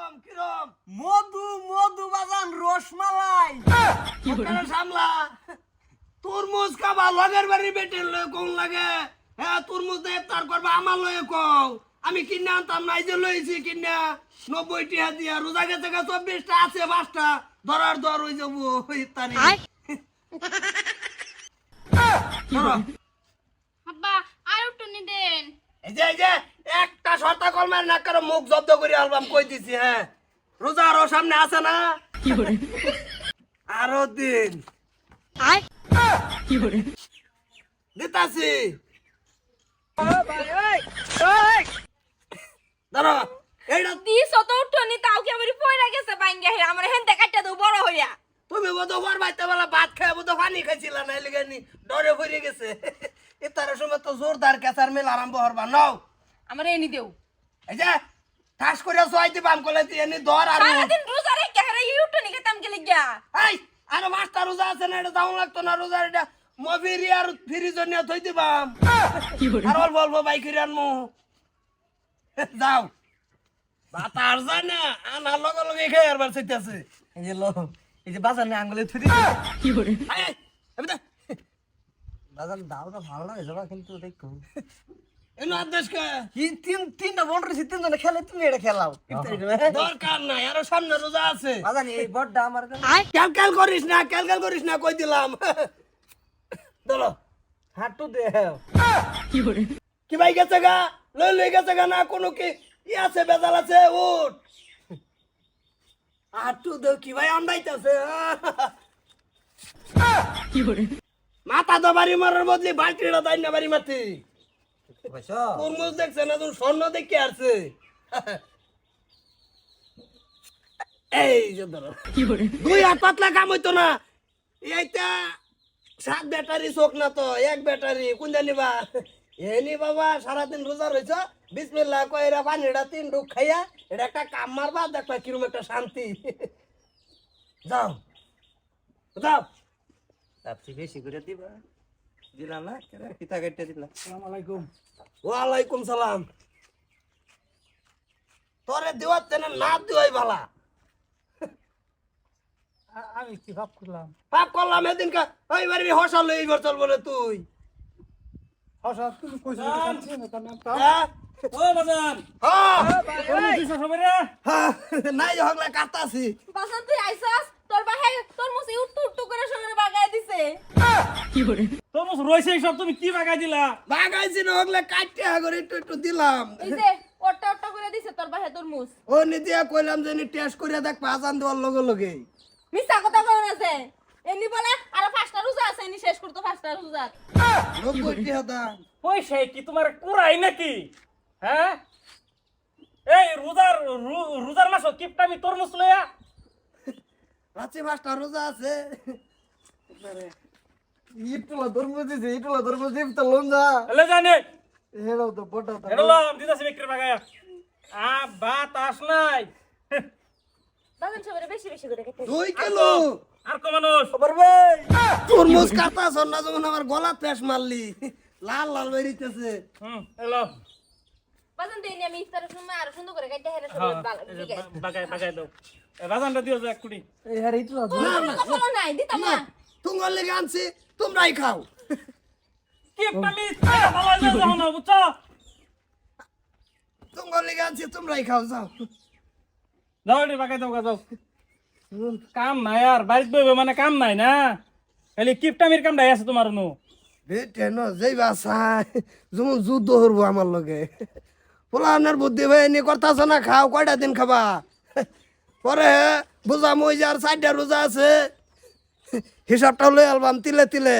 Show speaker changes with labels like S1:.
S1: কিরম কিরম?
S2: মধু মধু বাজান রসমালাই।
S1: সামলা। তরমুজ খাবা লগের বাড়ি বেটের লয়ে কোন লাগে। হ্যাঁ তরমুজ দিয়ে তার করবা আমার লয়ে কও আমি কিনে আনতাম নাই যে লইছি কিনা। নব্বই টিহা দিয়া রোজা গেছে গা চব্বিশটা আছে পাঁচটা। ধরার দর হয়ে যাব ইত্যাদি ধরো।
S3: আব্বা আর একটু নি দেন।
S1: এই যে এই যে একটা শর্তা কলমের না কারও মুখ জব্দ করে আলবাম কই দিছি হ্যাঁ? রোজা আরও সামনে আছে না? আরও দিন। দিতাছি। এইটা
S3: তো উঠো নি তাও কি আমার পয়রা গেছে বাইঙ্গে হে? আমার হেনতে কাটটা দউ বড় হইয়া।
S1: তুমি বোধ হওয়ার বাইতে বেলা ভাত খায় বোধ পানি খাইছিল নি ডরে ভরে গেছে। ইতারের সময় তো জোরদার কেসার মিল আরম্ভ হরবা নাও।
S3: আমার এনি দেও।
S1: এই যে ঠাস করে সোয়াই দিবাম কলে দিয়ে নি ধর আর
S3: সারাদিন রোজা রেখে হেরে ইউটো নি খেতাম গেলে গিয়া
S1: এই আর মাস্টার রোজা আছে না এটা দাম লাগতো না রোজা এটা মফিরি আর ফ্রিজ নিয়ে থই দিবাম আর অল্প অল্প বাইক আনমু। যাও। বাতার যায় না আনার লগে লগে খেয়ে আর বার চাইতেছে।
S2: এই যে লো এই যে বাজার আঙ্গুলে থুরি
S1: আয় আয়, এবার দে।
S2: দাওটা ভালো লাগে যাবা কিন্তু দেখো।
S1: এনো আদেশ কে।
S2: কি তিন তিনটা বল রয়েছে তিনজনে খেলে তুমি এটা খেলাও।
S1: দরকার নাই আরও সামনে রোজা আছে।
S2: বাজার এই বড়টা আমার
S1: ক্যাল ক্যাল করিস না ক্যাল ক্যাল করিস না কই দিলাম।
S2: হাঁটু দে
S1: কি ভাই গেছে গা? লই লই গেছে গা না কোনো কি ই আছে বেজাল আছে উঠ। দেও কি ভাই মাথা তো বাড়ি মারার বদলি বালতিটা তাই না বাড়ি মাতি তরমুজ দেখছে না তুমি স্বর্ণ দেখে আসছে। এই যে ধরো। দুই হাত পাতলা কাম হইতো না। এইটা সাত ব্যাটারি চোখ না তো এক ব্যাটারি কোন জানিবা এনি বাবা সারাদিন রোজা রয়েছ বিসমিল্লাহ কইরা পানিটা তিন ডুব খাইয়া এটা একটা কাম মারবা দেখবা কিরম একটা শান্তি। যাও। যাও।
S2: তাপসি বেশি করে দিবা। দিলাম না পিতা কেটে দিলাম।
S1: ওয়ালাইকুম সালাম। তোরে দেওয়ার তেনে না দেওয়াই ভালা।
S2: আমি কি ভাব করলাম?
S1: পাপ করলাম এদিন ওই বাড়ি হসাল এই ঘর চল বলে তুই।
S2: হসা তুমি কইছো
S1: হ্যাঁ?
S2: ও বাজান।
S1: হ্যাঁ? হ্যাঁ, নাই হগলা কাটাছি
S3: বাসান তুই আইছাস? তোর বাহে তোর মুসি উঠ্টু উঠ্টু করে শরীরে বাগায় দিছে।
S4: তরমুজ রয়েছে সব তুমি কি বাগাই দিলা?
S1: বাগাইছি না হগলে কাটতে আগর একটু একটু দিলাম।
S3: এই যে ওটা ওটা করে দিছে তোর বাহে তোর
S1: ও নিদিয়া কইলাম যে টেস্ট করে দেখ পাঁচান দেওয়ার লগে লগে।
S3: মিছা কথা কই আছে এনি বলে আর পাঁচটা রোজা আছে এনি শেষ করতো পাঁচটা রোজা।
S1: নব্বই টিহাদা
S4: পয়সা কি তোমার কুড়াই নাকি? হ্যাঁ? এই রোজার রোজার মাস কিপটামি তরমুজ লইয়া
S1: রাত্রি পাঁচটা রোজা আছে।
S2: ইটুলা দরমুজ দিছে ইটুলা দিম তো লোন যা।
S4: এলে জানে।
S2: হেড়াও তো
S4: এটা দিদাসি বিক্রি বাগায়া। আ বাত আস নাই।
S3: বাগান সবাই বেশি বেশি করে খেতে
S1: দুই কিলো।
S4: আর কো মানুষ।
S2: খবর ভাই
S1: তরমুজ কাটা না যখন আমার গলা পেশ মারলি লাল লাল বেরিতেছে।
S4: হুম এলো
S3: বাগান দিই আমি ইফতারের সময় আর সুন্দর করে কাটতে হেরে সবাই
S4: এই যে বা- বাগাই বাগাই দাও। এ দিও এক কুড়ি।
S2: এই হারে ইটুলা
S1: না না
S3: নাই দিতাম না।
S1: তোমার লেগে আনছি তোমরাই খাও।
S4: কিপটামি ভালো যাও না বুঝছ?
S1: তোমার লেগে আনছি তোমরাই খাও যাও।
S4: যাও এটি বাগাই দাও যাও কাম নাই আর বাড়িতে বইবে মানে কাম নাই না? খালি কিপটামির কামটাই আছে তোমার নু।
S1: বেটে ন যেই বাসায় যেমন যুদ্ধ হরবো আমার লগে। পোলা আপনার বুদ্ধি ভাই নি করতেছ না, খাও, কয়টা দিন খাবা? পরে বুঝা মই যে আর চারটা রোজা আছে, হিসাবটা লই আলবাম তিলে তিলে।